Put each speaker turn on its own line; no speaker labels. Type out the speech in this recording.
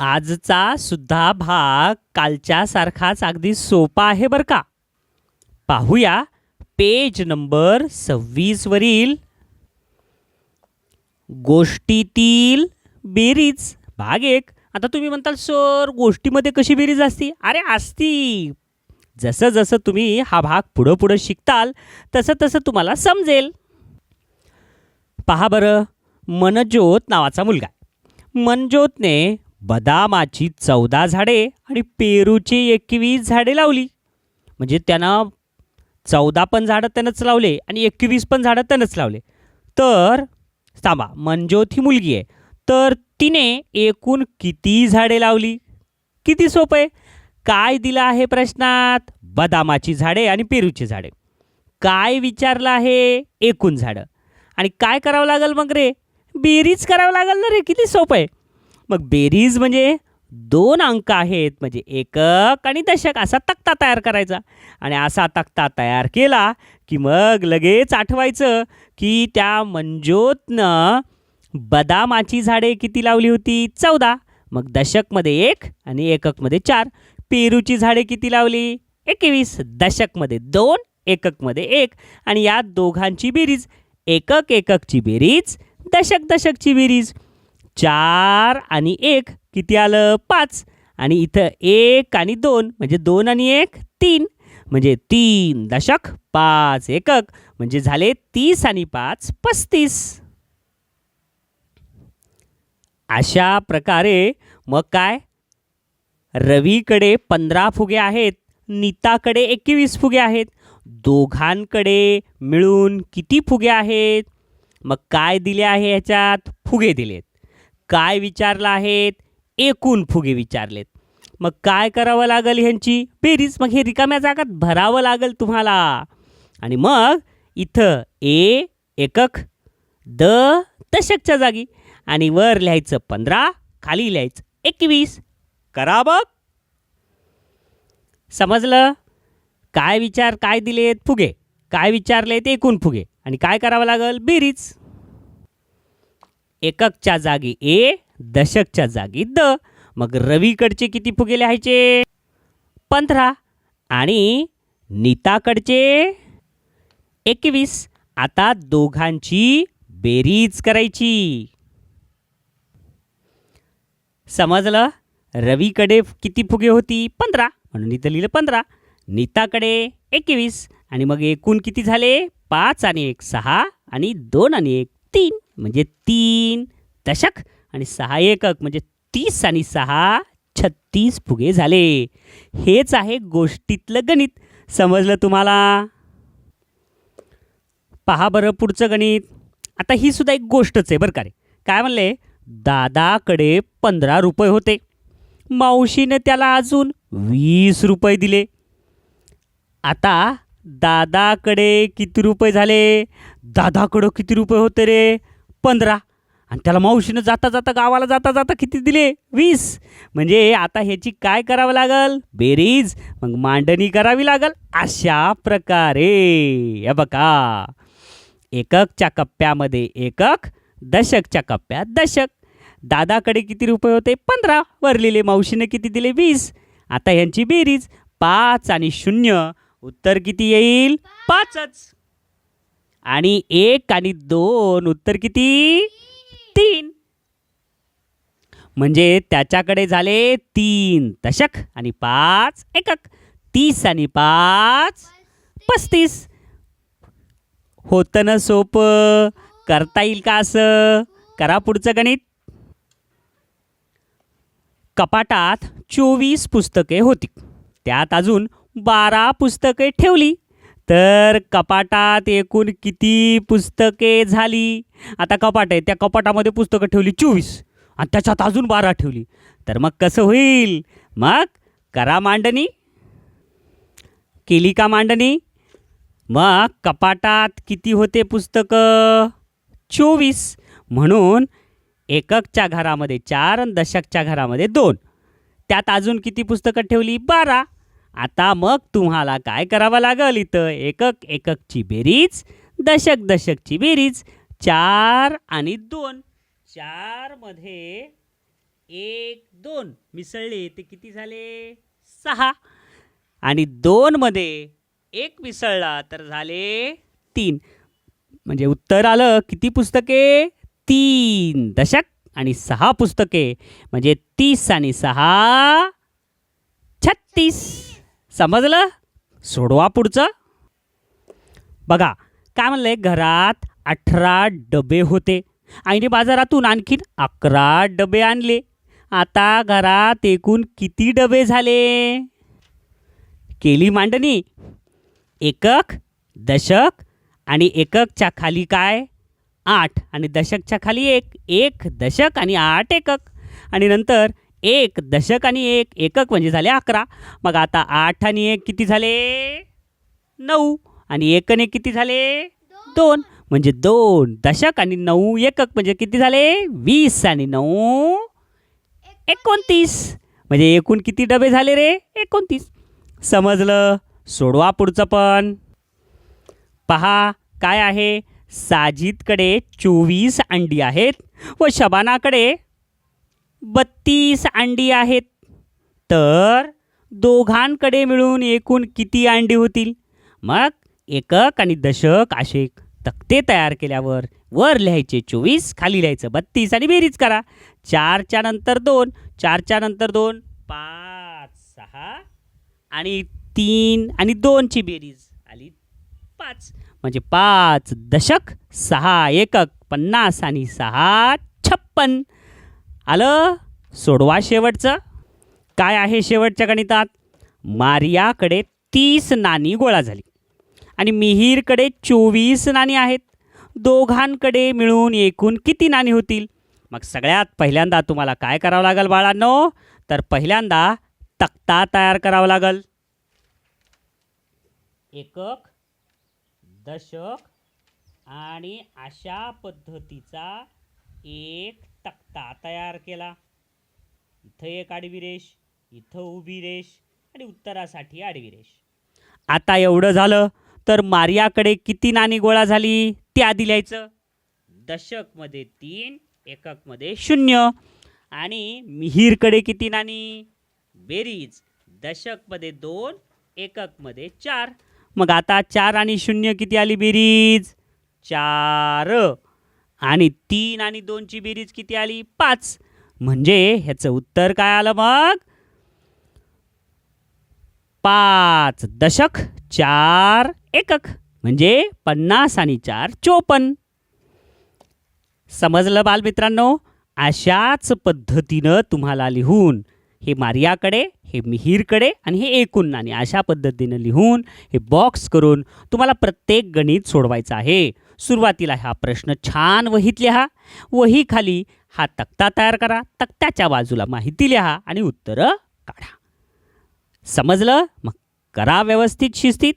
आजचा सुद्धा भाग कालच्यासारखाच अगदी सोपा आहे बरं का? पाहूया पेज नंबर सव्वीसवरील गोष्टीतील बेरीज. भाग एक. आता तुम्ही म्हणताल सर गोष्टीमध्ये कशी बेरीज असती? अरे असती. जसं जसं तुम्ही हा भाग पुढं पुढं शिकताल तसं तसं तुम्हाला समजेल. पहा बरं मनज्योत नावाचा मुलगा मनज्योतने बदामाची चौदा झाडे आणि पेरूची एकवीस झाडे लावली. म्हणजे त्यानं चौदा पण झाडं त्यानंच लावले आणि एकवीस पण झाडं त्यानंच लावले. तर थांबा मनज्योत ही मुलगी आहे. तर तिने एकूण किती झाडे लावली? किती सोपं आहे? काय दिलं आहे प्रश्नात? बदामाची झाडे आणि पेरूची झाडे. काय विचारलं आहे? एकूण झाडं. आणि काय करावं लागेल मग रे? बेरीज करावं लागेल ना रे? किती सोपं आहे? मग बेरीज म्हणजे दोन अंक आहेत. म्हणजे एकक आणि दशक. असा तक्ता तयार करायचा. आणि असा तक्ता तयार केला की मग लगेच आठवायचं की त्या मंजोतनं बदामाची झाडे किती लावली होती? चौदा. मग दशकमध्ये एक आणि एककमध्ये चार. पेरूची झाडे किती लावली? एकवीस. दशकमध्ये दोन एककमध्ये एक. आणि या दोघांची बेरीज. एकक एककची बेरीज. दशक दशकची बेरीज. चार आणि एक. किती आलं? पाच. आणि इथं एक आणि दोन. म्हणजे दोन आणि एक तीन. म्हणजे तीन दशक पाच एकक. म्हणजे झाले तीस आणि पाच पस्तीस. अशा प्रकारे मग काय? रवीकडे पंधरा फुगे आहेत. नीताकडे एकवीस फुगे आहेत. दोघांकडे मिळून किती फुगे आहेत? मग काय दिले आहे ह्याच्यात? फुगे दिलेत. काय विचारलं आहेत? एकूण फुगे विचारलेत. मग काय करावं लागेल ह्यांची? बेरीज. मग हे रिकाम्या जागात भरावं लागेल तुम्हाला. आणि मग इथं ए एकक द दशकच्या जागी. आणि वर लिहायचं पंधरा खाली लिहायचं एकवीस. करा बघ. समजलं? काय विचार काय दिलेत फुगे? काय विचारलेत एकूण फुगे? आणि काय करावं लागेल? बेरीज. एककच्या जागी ए दशकच्या जागी द. मग रवीकडचे किती फुगे लिहायचे पंधरा. आणि नीताकडचे? एकवीस. आता दोघांची बेरीज करायची. समजलं? रवीकडे किती फुगे होती? पंधरा. म्हणून इथं लिहिलं पंधरा. नीताकडे एकवीस. आणि मग एकूण किती झाले? पाच आणि एक सहा. आणि दोन आणि एक तीन. म्हणजे तीन दशक आणि सहा एकक म्हणजे तीस आणि सहा छत्तीस फुगे झाले. हेच आहे गोष्टीतलं गणित. समजलं तुम्हाला? पहा बरं पुढचं गणित. आता ही सुद्धा एक गोष्टच आहे बरं का रे. काय म्हणले? दादाकडे पंधरा रुपये होते. मावशीने त्याला अजून वीस रुपये दिले. आता दादाकडे किती रुपये झाले? दादाकडं किती रुपये होते रे? पंधरा. आणि त्याला मावशीनं जाता जाता गावाला जाता जाता किती दिले? वीस. म्हणजे आता ह्याची काय करावं लागल? बेरीज. मग मांडणी करावी लागल. अशा प्रकारे. हे बघा. एककच्या कप्प्यामध्ये एकक दशकच्या कप्प्यात दशक. दादाकडे किती रुपये होते? पंधरा. वरलेले मावशीनं मावशीने किती दिले? वीस. आता ह्यांची बेरीज पाच आणि शून्य. उत्तर किती येईल? पाचच. आणि एक आणि दोन उत्तर किती? तीन. म्हणजे त्याच्याकडे झाले तीन दशक आणि पाच एकक. तीस आणि पाच पस्तीस. होतं ना सोपं. करता येईल का असं? करा पुढचं गणित. कपाटात चोवीस पुस्तके होती. त्यात अजून बारा पुस्तके ठेवली. तर कपाटात एकूण किती पुस्तके झाली? आता कपाट आहे त्या कपाटामध्ये पुस्तकं ठेवली चोवीस आणि त्याच्यात अजून बारा ठेवली. तर मग कसं होईल? मग करा मांडणी. केली का मांडणी? मग कपाटात किती होते पुस्तकं? चोवीस. म्हणून एककच्या घरामध्ये चार आणि दशकच्या घरामध्ये दोन. त्यात अजून किती पुस्तकं ठेवली? बारा. आता मग तुम्हाला काय करावं लागल इथं? एकक एककची बेरीज दशक दशकची बेरीज चार आणि दोन. चारमध्ये एक दोन. मिसळले ते किती झाले? सहा. आणि दोनमध्ये एक मिसळला तर झाले तीन. म्हणजे उत्तर आलं किती पुस्तके? तीन दशक आणि सहा पुस्तके. म्हणजे तीस आणि सहा छत्तीस. समजलं? सोडवा पुढचं. बघा काय म्हणलंय? घरात अठरा डबे होते. आईने बाजारातून आणखीन अकरा डबे आणले. आता घरात एकूण किती डबे झाले? केली मांडणी. एकक दशक आणि एककच्या खाली काय? आठ. आणि दशकच्या खाली एक एक दशक आणि आठ एकक. आणि नंतर एक दशक आणि एक एकक म्हणजे झाले अकरा. मग आता आठ आणि एक किती झाले? नऊ. आणि एकने किती झाले? दोन. म्हणजे दोन दशक आणि नऊ एकक म्हणजे किती झाले? वीस आणि नऊ एकोणतीस. म्हणजे एकूण किती डबे झाले रे? एकोणतीस. समजलं? सोडवा पुढचं पण. पहा काय आहे? साजिदकडे चोवीस अंडी आहेत व शबानाकडे बत्तीस अंडी आहेत. तर दोघांकडे मिळून एकूण किती अंडी होतील? मग एकक आणि दशक असे तक्ते तयार केल्यावर वर लिहायचे चोवीस खाली लिहायचं बत्तीस आणि बेरीज करा. चारच्या नंतर दोन चारच्या नंतर दोन पाच सहा आणि तीन आणि दोनची बेरीज आली पाच. म्हणजे पाच दशक सहा एकक पन्नास आणि सहा छप्पन. आलं? सोडवा शेवटचं. काय आहे शेवटच्या गणितात? मारियाकडे तीस नाणी गोळा झाली. आणि मिहीरकडे चोवीस नाणी आहेत. दोघांकडे मिळून एकूण किती नाणी होतील? मग सगळ्यात पहिल्यांदा तुम्हाला काय करावं लागेल बाळांनो? तर पहिल्यांदा तक्ता तयार करावा लागेल. एकक दशक आणि अशा पद्धतीचा एक तक्ता तयार केला. इथं एक आडवी रेष इथं उभी रेष आणि उत्तरासाठी आडवी रेष. आता एवढं झालं तर मारियाकडे किती नाणी गोळा झाली ते आधी लिहायचं. दशकमध्ये तीन एककमध्ये शून्य. आणि मिहीरकडे किती नाणी? बेरीज. दशकमध्ये दोन एककमध्ये चार. मग आता चार आणि शून्य किती आली बेरीज? चार. आणि तीन आणि दोनची बेरीज किती आली? पाच. म्हणजे ह्याचं उत्तर काय आलं मग? पाच. दशक चार एकक. म्हणजे पन्नास आणि चार चोपन्न. समजलं बालमित्रांनो? अशाच पद्धतीनं तुम्हाला लिहून हे मारियाकडे हे मिहीरकडे आणि हे एकूण नाणी अशा पद्धतीनं लिहून हे बॉक्स करून तुम्हाला प्रत्येक गणित सोडवायचं आहे. सुरुवातीला हा प्रश्न छान वहीत लिहा. वही खाली हा तक्ता तयार करा. तक्त्याच्या बाजूला माहिती लिहा आणि उत्तरं काढा. समजलं? मग करा व्यवस्थित शिस्तीत.